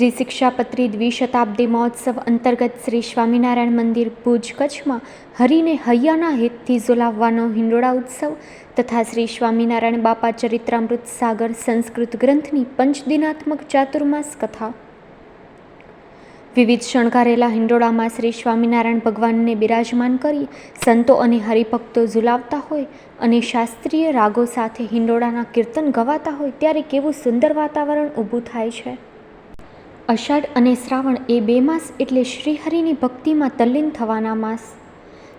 શ્રી શિક્ષાપત્રી દ્વિશતાબ્દી મહોત્સવ અંતર્ગત શ્રી સ્વામિનારાયણ મંદિર ભુજ કચ્છમાં હરિને હૈયાના હેતથી ઝુલાવવાનો હિંડોળા ઉત્સવ તથા શ્રી સ્વામિનારાયણ બાપા ચરિત્રામૃત સાગર સંસ્કૃત ગ્રંથની પંચદિનાત્મક ચાતુર્માસ કથા. વિવિધ શણગારેલા હિંડોળામાં શ્રી સ્વામિનારાયણ ભગવાનને બિરાજમાન કરી સંતો અને હરિભક્તો ઝુલાવતા હોય અને શાસ્ત્રીય રાગો સાથે હિંડોળાના કીર્તન ગવાતા હોય ત્યારે કેવું સુંદર વાતાવરણ ઊભું થાય છે. અષાઢ અને શ્રાવણ એ બે માસ એટલે શ્રીહરિની ભક્તિમાં તલ્લીન થવાના માસ.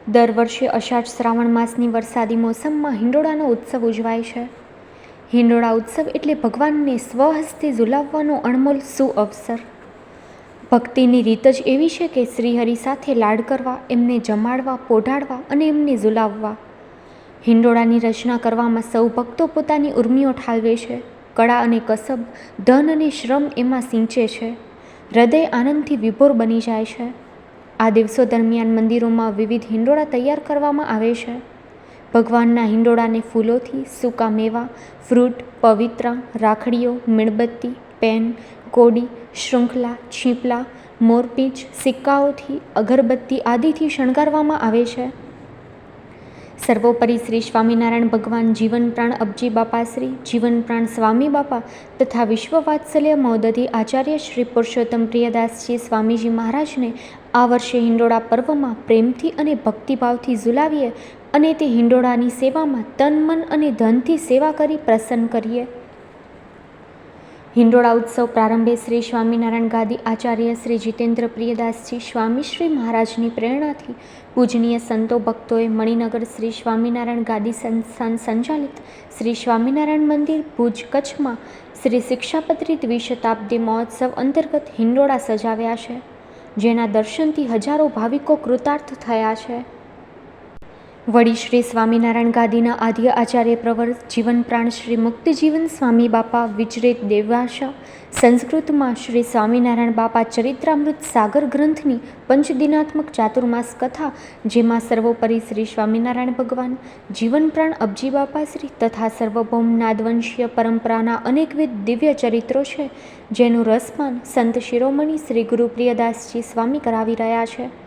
દર વર્ષે અષાઢ શ્રાવણ માસની વરસાદી મોસમમાં હિંડોળાનો ઉત્સવ ઉજવાય છે. હિંડોળા ઉત્સવ એટલે ભગવાનને સ્વહસ્તે ઝુલાવવાનો અણમોલ સુઅવસર. ભક્તિની રીત જ એવી છે કે શ્રીહરિ સાથે લાડ કરવા, એમને જમાડવા, પોઢાડવા અને એમને ઝુલાવવા. હિંડોળાની રચના કરવામાં સૌ ભક્તો પોતાની ઉર્મિઓ ઠાલવે છે. કળા અને કસબ, ધન અને શ્રમ એમાં સિંચે છે. હૃદય આનંદથી વિભોર બની જાય છે. આ દિવસો દરમિયાન મંદિરોમાં વિવિધ હિંડોળા તૈયાર કરવામાં આવે છે. ભગવાનના હિંડોળાને ફૂલોથી સૂકા મેવા, ફ્રૂટ, પવિત્રા, રાખડીઓ, મીણબત્તી, પેન, કોડી, શૃંખલા, છીપલા, મોરપીંચ, સિક્કાઓથી અગરબત્તી આદિથી શણગારવામાં આવે છે. સર્વોપરી શ્રી સ્વામિનારાયણ ભગવાન જીવન પ્રાણ અબજી બાપા શ્રી જીવન પ્રાણ સ્વામી બાપા તથા વિશ્વ વાત્સલ્ય મહોદધિ આચાર્ય શ્રી પુરુષોત્તમ પ્રિયદાસજી સ્વામીજી મહારાજને આ વર્ષે હિંડોળા પર્વમાં પ્રેમથી અને ભક્તિભાવથી ઝુલાવીએ અને તે હિંડોળાની સેવામાં તન, મન અને ધનથી સેવા કરી પ્રસન્ન કરીએ. હિંડોળા ઉત્સવ પ્રારંભે શ્રી સ્વામિનારાયણ ગાદી આચાર્ય શ્રી જીતેન્દ્ર પ્રિયદાસજી સ્વામી શ્રી મહારાજની પ્રેરણાથી પૂજનીય સંતો ભક્તોએ મણિનગર શ્રી સ્વામિનારાયણ ગાદી સંસ્થાન સંચાલિત શ્રી સ્વામિનારાયણ મંદિર ભુજ કચ્છમાં શ્રી શિક્ષાપત્રી દ્વિશતાબ્દી મહોત્સવ અંતર્ગત હિંડોળા સજાવ્યા છે, જેના દર્શનથી હજારો ભાવિકો કૃતાર્થ થયા છે. વળી શ્રી સ્વામિનારાયણ ગાદીના આદ્ય આચાર્ય પ્રવર જીવન પ્રાણ શ્રી મુક્તિજીવન સ્વામી બાપા વિચરિત દેવાશા, સંસ્કૃતમાં શ્રી સ્વામિનારાયણ બાપા ચરિત્રામૃત સાગર ગ્રંથની પંચદિનાત્મક ચાતુર્માસ કથા, જેમાં સર્વોપરી શ્રી સ્વામિનારાયણ ભગવાન જીવન પ્રાણ અબજી બાપા શ્રી તથા સર્વભૌમ નાદવંશીય પરંપરાના અનેકવિધ દિવ્ય ચરિત્રો છે, જેનું રસપાન સંત શિરોમણી શ્રી ગુરુપ્રિયદાસજી સ્વામી કરાવી રહ્યા છે.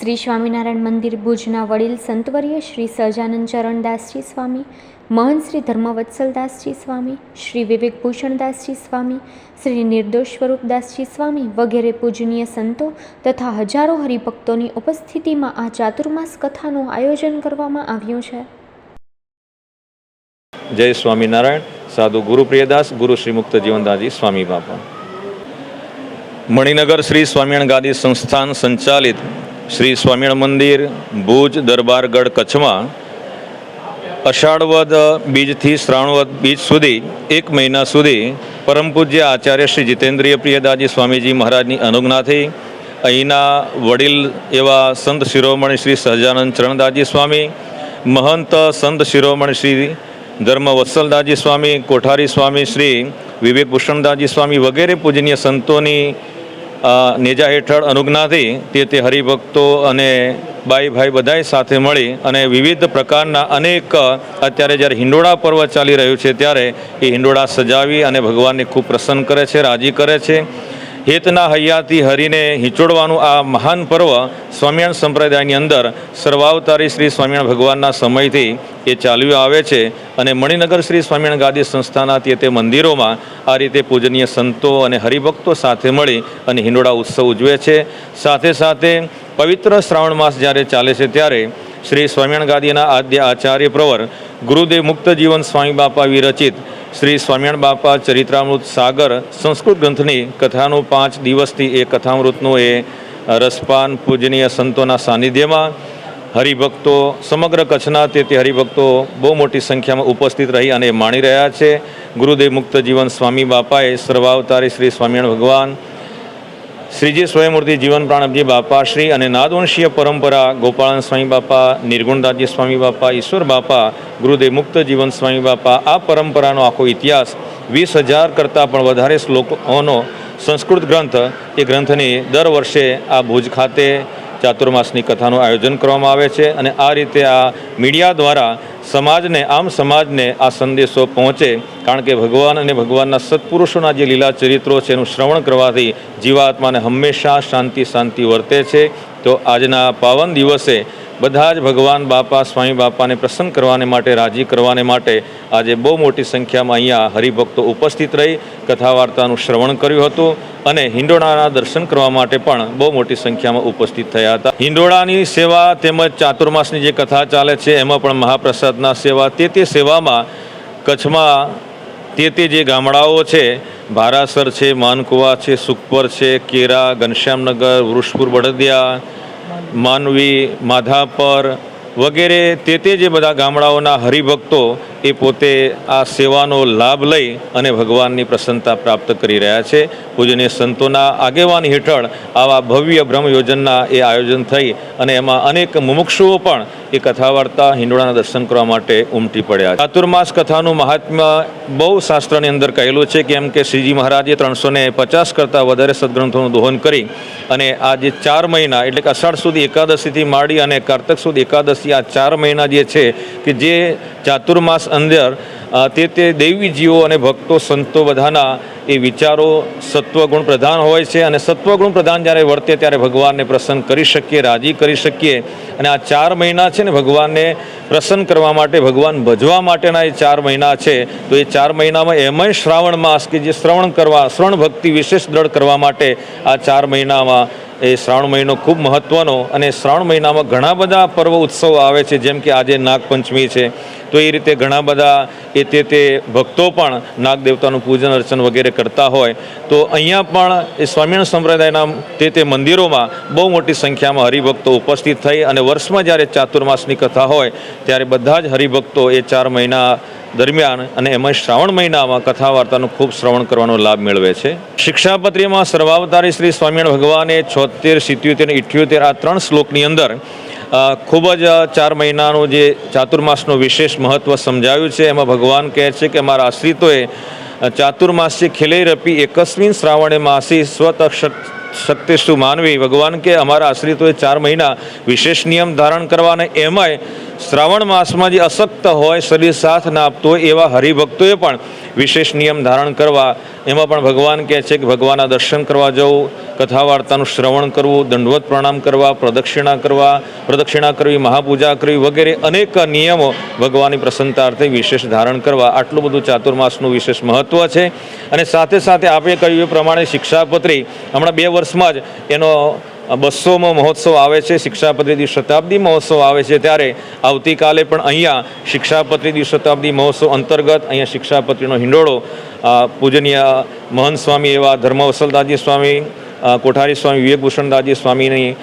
શ્રી સ્વામિનારાયણ મંદિર ભુજના વડીલ સંતવર્ય શ્રી સહજાનંદ ચરણદાસજી સ્વામી, મહંત શ્રી ધર્મવત્સલદાસજી સ્વામી, શ્રી વિવેકભૂષણદાસજી સ્વામી, શ્રી નિર્દોષ સ્વરૂપદાસજી સ્વામી વગેરે પૂજનીય સંતો તથા હજારો હરિભક્તોની ઉપસ્થિતિમાં આ ચાતુર્માસ કથાનું આયોજન કરવામાં આવ્યું છે. જય સ્વામિનારાયણ. સાધુ ગુરુપ્રિયદાસ ગુરુ શ્રી મુક્ત જીવનદાસજી, સ્વામી બાપા. મણિનગર શ્રી સ્વામિનારાયણ ગાદી સંસ્થાન સંચાલિત શ્રી સ્વામિનારાયણ મંદિર, ભુજ, દરબારગઢ, કચ્છમાં અષાઢવદ બીજથી શ્રાવણવદ બીજ સુધી, એક મહિના સુધી પરમ પૂજ્ય આચાર્ય શ્રી જીતેન્દ્રિય પ્રિયદાજી સ્વામીજી મહારાજની અનુજ્ઞાથી અહીંના વડીલ એવા સંત શિરોમણી શ્રી સહજાનંદ ચરણદાસજી સ્વામી, મહંત સંત શિરોમણી શ્રી ધર્મવત્સલદાજી સ્વામી, કોઠારી સ્વામી શ્રી વિવેકભૂષણદાસજી સ્વામી વગેરે પૂજનીય સંતોની નેજા હેઠળ અનુજ્ઞાથી તે તે હરિભક્તો અને બાઈ ભાઈ બધાય સાથે મળી અને વિવિધ પ્રકારના અનેક, અત્યારે જ્યારે હિંડોળા પર્વ ચાલી રહ્યું છે ત્યારે એ હિંડોળા સજાવી અને ભગવાનને ખૂબ પ્રસન્ન કરે છે, રાજી કરે છે. હેતના હૈયાથી હરિને હિંચોડવાનું આ મહાન પર્વ સ્વામિયાણ સંપ્રદાયની અંદર સર્વાવતારી શ્રી સ્વામિયાણ ભગવાનના સમયથી એ ચાલ્યું આવે છે અને મણિનગર શ્રી સ્વામિયાણ ગાદી સંસ્થાના તે તે મંદિરોમાં આ રીતે પૂજનીય સંતો અને હરિભક્તો સાથે મળી અને હિંડોળા ઉત્સવ ઉજવે છે. સાથે સાથે પવિત્ર શ્રાવણ માસ જ્યારે ચાલે છે ત્યારે શ્રી સ્વામિયાણ ગાદીના આદ્ય આચાર્ય પ્રવર ગુરુદેવ મુક્ત જીવન સ્વામી બાપા વિરચિત શ્રી સ્વામિનારાયણ બાપા ચરિત્રામૃત સાગર સંસ્કૃત ગ્રંથની કથાનું પાંચ દિવસથી એ કથામૃતનું એ રસપાન પૂજનીય સંતોના સાનિધ્યમાં હરિભક્તો, સમગ્ર કચ્છના તે તે હરિભક્તો બહુ મોટી સંખ્યામાં ઉપસ્થિત રહી અને માણી રહ્યા છે. ગુરુદેવ મુક્ત જીવન સ્વામી બાપાએ સર્વાવતારી શ્રી સ્વામિનારાયણ ભગવાન શ્રીજી સ્વયંમૂર્તિ જીવન પ્રાણબજી બાપાશ્રી અને નાદવંશીય પરંપરા ગોપાળન સ્વામી બાપા, નિર્ગુણદાસજી સ્વામી બાપા, ઈશ્વર બાપા, ગુરુદેવ મુક્ત જીવન સ્વામી બાપા, આ પરંપરાનો આખો ઇતિહાસ વીસ હજાર કરતાં પણ વધારે શ્લોકોનો સંસ્કૃત ગ્રંથ એ ગ્રંથની દર વર્ષે આ ભુજ ખાતે ચાતુર્માસની કથાનું આયોજન કરવામાં આવે છે અને આ રીતે આ મીડિયા દ્વારા સમાજને, આમ સમાજને આ સંદેશો પહોંચે. કારણ કે ભગવાન અને ભગવાનના સત્પુરુષોના જે લીલા ચરિત્રો છે એનું શ્રવણ કરવાથી જીવાત્માને હંમેશા શાંતિ શાંતિ વર્તે છે. તો આજના પાવન દિવસે બધા જ ભગવાન બાપા, સ્વામી બાપાને પ્રસન્ન કરવાને માટે, રાજી કરવાને માટે આજે બહુ મોટી સંખ્યામાં અહીંયા હરિભક્તો ઉપસ્થિત રહી કથા વાર્તાનું શ્રવણ કર્યું હતું અને હિંડોળાના દર્શન કરવા માટે પણ બહુ મોટી સંખ્યામાં ઉપસ્થિત થયા હતા. હિંડોળાની સેવા તેમજ ચાતુર્માસની જે કથા ચાલે છે, એમાં પણ મહાપ્રસાદના સેવા, તે તે સેવામાં કચ્છમાં તે તે જે ગામડાઓ છે, ભારાસર છે, માનકુવા છે, સુખપર છે, કેરા, ઘનશ્યામનગર, વૃષપુર, બળદિયા માનવી માધાપર વગેરે તે તે જે બધા ગામડાઓના હરિભક્તો એ પોતે આ સેવાનો લાભ લઈ અને ભગવાનની પ્રસન્નતા પ્રાપ્ત કરી રહ્યા છે. પૂજનીય સંતોના આગેવાન હેઠળ આવા ભવ્ય બ્રહ્મ યોજનના એ આયોજન થઈ અને એમાં અનેક મુમુક્ષુઓ પણ એ કથા વાર્તા હિંડોળાના દર્શન કરવા માટે ઉમટી પડ્યા ચાતુર્માસ કથાનું મહાત્મ્ય બહુ શાસ્ત્રની અંદર કહેલું છે કેમ કે શ્રીજી મહારાજે ત્રણસો ને પચાસ કરતાં વધારે સદગ્રંથોનું દોહન કરી અને આ જે ચાર મહિના એટલે કે અષાઢ સુધી એકાદશીથી માંડી અને કાર્તક સુધી એકાદશી આ ચાર મહિના જે છે કે જે ચાતુર્માસ અંદર તે તે દેવીજીઓ અને ભક્તો, સંતો બધાના એ વિચારો સત્વગુણ પ્રધાન હોય છે અને સત્વગુણ પ્રધાન જ્યારે વર્તે ત્યારે ભગવાનને પ્રસન્ન કરી શકીએ, રાજી કરી શકીએ. અને આ ચાર મહિના છે ને ભગવાનને પ્રસન્ન કરવા માટે, ભગવાન ભજવા માટેના એ ચાર મહિના છે, તો એ ચાર મહિનામાં એમય શ્રાવણ માસ કે જે શ્રવણ કરવા, શ્રવણ ભક્તિ વિશેષ દ્રઢ કરવા માટે આ ચાર મહિનામાં એ શ્રાવણ મહિનો ખૂબ મહત્ત્વનો અને શ્રાવણ મહિનામાં ઘણા બધા પર્વ ઉત્સવ આવે છે, જેમ કે આજે નાગપંચમી છે. તો એ રીતે ઘણા બધા એ તે તે ભક્તો પણ નાગ દેવતાનું પૂજન અર્ચન વગેરે કરતા હોય. તો અહીંયા પણ એ સ્વામિનારાયણ સંપ્રદાયના તે તે મંદિરોમાં બહુ મોટી સંખ્યામાં હરિભક્તો ઉપસ્થિત થઈ અને વર્ષમાં જ્યારે ચાતુર્માસની કથા હોય, ત્યારે બધા જ હરિભક્તો એ ચાર મહિના દરમિયાન અને એમાં શ્રાવણ મહિનામાં કથા વાર્તાનું ખૂબ શ્રવણ કરવાનો લાભ મેળવે છે. શિક્ષાપત્રીમાં સર્વાવતારી શ્રી સ્વામિનારાયણ ભગવાને છોતેર સિત્યોતેર ઇઠ્યોતેર આ ત્રણ શ્લોકની અંદર ખૂબ જ ચાર મહિનાનું જે ચાતુર્માસનું વિશેષ મહત્ત્વ સમજાવ્યું છે. એમાં ભગવાન કહે છે કે મારા આશ્રિતોએ ચાતુર્માસી ખેલૈરપી એકસ્મિન શ્રાવણે માસી સ્વત શક્તિષ્ઠુ માનવી? ભગવાન કે અમારા આશ્રિતોએ ચાર મહિના વિશેષ નિયમ ધારણ કરવા એમાંય શ્રાવણ માસમાં જે અશક્ત હોય, શરીર સાથ ના આપતો હોય એવા હરિભક્તોએ પણ વિશેષ નિયમ ધારણ કરવા. એમાં પણ ભગવાન કહે છે કે ભગવાનના દર્શન કરવા જવું કથા વાર્તાનું શ્રવણ કરવું, દંડવત પ્રણામ કરવા, પ્રદક્ષિણા કરવા, પ્રદક્ષિણા કરવી, મહાપૂજા કરવી વગેરે અનેક નિયમો ભગવાનની પ્રસન્નતાર્થે વિશેષ ધારણ કરવા. આટલું બધું ચાતુર્માસનું વિશેષ મહત્ત્વ છે. અને સાથે સાથે આપણે કહ્યું એ પ્રમાણે શિક્ષાપત્રી. હમણાં બે વર્ષમાં જ એનો બસોમો મહોત્સવ આવે છે, શિક્ષાપત્રી દિવસ શતાબ્દી મહોત્સવ આવે છે ત્યારે આવતીકાલે પણ અહીંયા શિક્ષાપત્રી દિવસ શતાબ્દી મહોત્સવ અંતર્ગત અહીંયા શિક્ષાપત્રીનો હિંડોળો પૂજનીય મહંત સ્વામી એવા ધર્મવસલદાસજી સ્વામી કોઠારી સ્વામી વિવેકભૂષણદાસજી સ્વામીની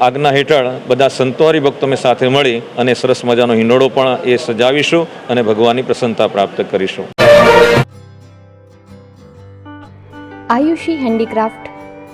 આજ્ઞા હેઠળ બધા સંતો હરિભક્તો સાથે મળી અને સરસ મજાનો હિંડોળો પણ એ સજાવીશું અને ભગવાનની પ્રસન્નતા પ્રાપ્ત કરીશું. Ayushi handicraft